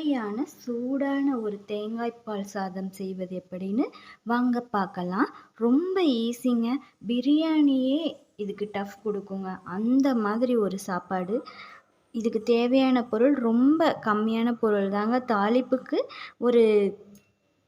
சுவையான சூடான ஒரு தேங்காய் பால் சாதம் செய்வது எப்படின்னு வாங்க பார்க்கலாம். ரொம்ப ஈஸிங்க பிரியாணியே இதுக்கு டஃப் கொடுக்குங்க. அந்த மாதிரி ஒரு சாப்பாடு. இதுக்கு தேவையான பொருள் ரொம்ப கம்மியான பொருள் தாங்க. தாளிப்புக்கு ஒரு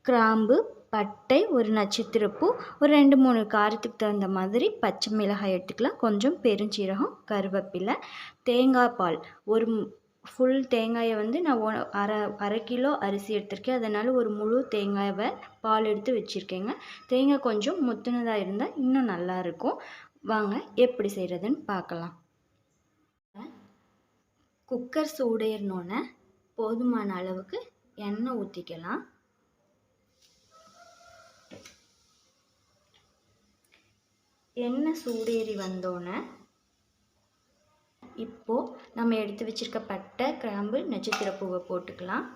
கிராம்பு பட்டை ஒரு நட்சத்திரப்பூ ஒரு ரெண்டு மூணு காரத்துக்கு தகுந்த மாதிரி பச்சை மிளகாய் எடுத்துக்கலாம். கொஞ்சம் பெருஞ்சீரகம் கருவேப்பிலை தேங்காய் பால். ஒரு ஃபுல் தேங்காயை வந்து நான் ஒ அரை அரை கிலோ அரிசி எடுத்திருக்கேன். அதனால் ஒரு முழு தேங்காயை பால் எடுத்து வச்சுருக்கேங்க. தேங்காய் கொஞ்சம் முத்துனதாக இருந்தால் இன்னும் நல்லாயிருக்கும் வாங்க எப்படி செய்கிறதுன்னு பார்க்கலாம். குக்கர் சூடேறினோன்னே போதுமான அளவுக்கு எண்ணெய் ஊற்றிக்கலாம் எண்ணெய் சூடேறி வந்தோன்னே இப்போது நம்ம எடுத்து வச்சுருக்க பட்டை கிராம்பு நட்சத்திர பூவை போட்டுக்கலாம்.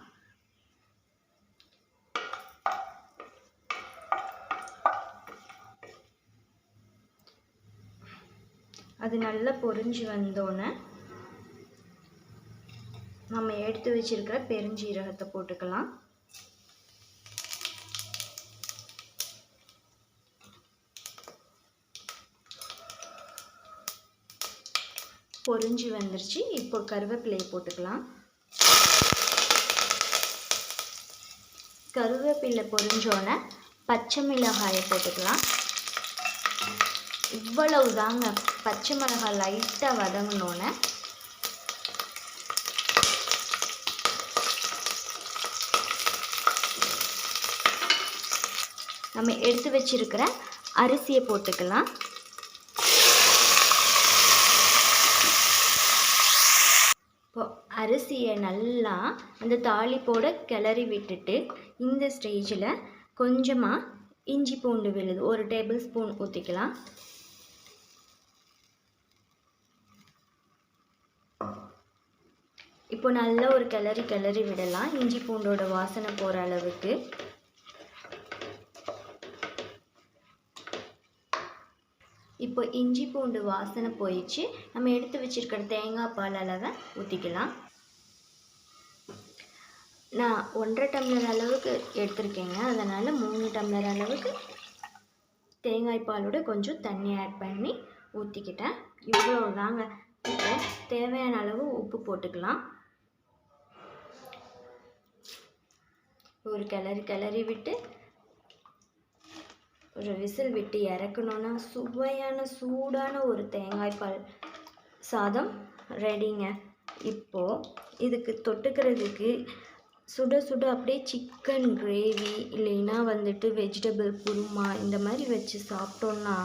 அது நல்லா பொரிஞ்சு வந்தோன்னே நம்ம எடுத்து வச்சிருக்கிற பெருஞ்சீரகத்தை போட்டுக்கலாம். பொரிஞ்சு வந்துருச்சு. இப்போ கருவேப்பிலையை போட்டுக்கலாம். கருவேப்பிலை பொரிஞ்சோன்னே பச்சை மிளகாயை போட்டுக்கலாம். இவ்வளவு தாங்க. பச்சை மிளகாய் லைட்டாக வதங்கினோன்னே நம்ம எடுத்து வச்சிருக்கிற அரிசியை போட்டுக்கலாம் இப்போ அரிசியை நல்லா அந்த தாளிப்போட கிளறி விட்டுட்டு இந்த ஸ்டேஜில் கொஞ்சமாக இஞ்சி பூண்டு விழுது. ஒரு டேபிள் ஸ்பூன் ஊற்றிக்கலாம் இப்போ நல்ல ஒரு கிளறி கிளறி விடலாம். இஞ்சி பூண்டோட வாசனை போகிற அளவுக்கு. இப்போ இஞ்சி பூண்டு வாசனை போயிடுச்சு. நம்ம எடுத்து வச்சுருக்கிற தேங்காய் பால் அளவை ஊற்றிக்கலாம் நான் ஒன்றரை டம்ளர் அளவுக்கு எடுத்திருக்கேங்க. அதனால் மூணு டம்ளர் அளவுக்கு தேங்காய் பாலோட கொஞ்சம் தண்ணி ஆட் பண்ணி ஊற்றிக்கிட்டேன் இவ்வளோ தாங்க இப்போ தேவையான அளவு உப்பு போட்டுக்கலாம். ஒரு கிளறி கிளறி விட்டு ஒரு விசில் விட்டு இறக்கணுன்னா சுவையான சூடான ஒரு தேங்காய் பால் சாதம் ரெடிங்க இப்போது இதுக்கு தொட்டுக்கிறதுக்கு சுட சுட அப்படியே சிக்கன் கிரேவி இல்லைன்னா வந்துட்டு வெஜிடபிள் குருமா இந்த மாதிரி வச்சு சாப்பிட்டோன்னா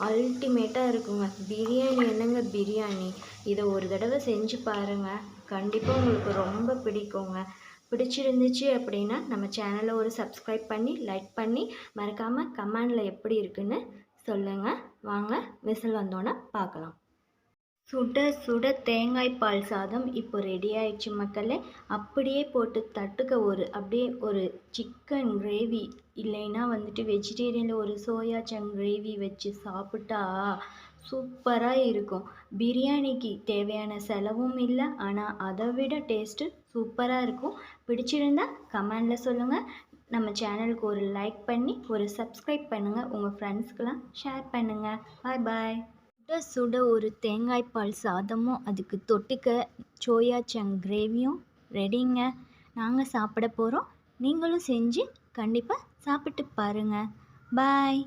அல்டிமேட்டாக இருக்குங்க. பிரியாணி என்னங்க பிரியாணி? இதை ஒரு தடவை செஞ்சு பாருங்கள் கண்டிப்பாக உங்களுக்கு ரொம்ப பிடிக்குங்க. பிடிச்சிருந்துச்சு அப்படின்னா நம்ம சேனலை ஒரு சப்ஸ்கிரைப் பண்ணி லைக் பண்ணி மறக்காமல் கமெண்டில் எப்படி இருக்குன்னு சொல்லுங்கள் வாங்க விசில் வந்தோன்னே பார்க்கலாம். சுட சுட தேங்காய் பால் சாதம் இப்போ ரெடி ஆயிடுச்சு மக்களே. அப்படியே போட்டு தட்டுக்க ஒரு அப்படியே ஒரு சிக்கன் கிரேவி இல்லைன்னா வந்துட்டு வெஜிடேரியனில் ஒரு சோயா சங் கிரேவி வச்சு சாப்பிட்டா சூப்பராக இருக்கும். பிரியாணிக்கு தேவையான செலவும் இல்லை ஆனால் அதை விட டேஸ்ட்டு சூப்பராக இருக்கும். பிடிச்சிருந்தா கமெண்டில் சொல்லுங்கள் நம்ம சேனலுக்கு ஒரு லைக் பண்ணி ஒரு சப்ஸ்கிரைப் பண்ணுங்கள் உங்கள் ஃப்ரெண்ட்ஸ்க்கெலாம் ஷேர் பண்ணுங்கள் பாய் பாய் சுட சுட ஒரு தேங்காய் பால் சாதமும் அதுக்கு தொட்டுக்க சோயா சங் கிரேவியும் ரெடிங்க. நாங்கள் சாப்பிட போகிறோம் நீங்களும் செஞ்சு கண்டிப்பாக சாப்பிட்டு பாருங்கள் பாய்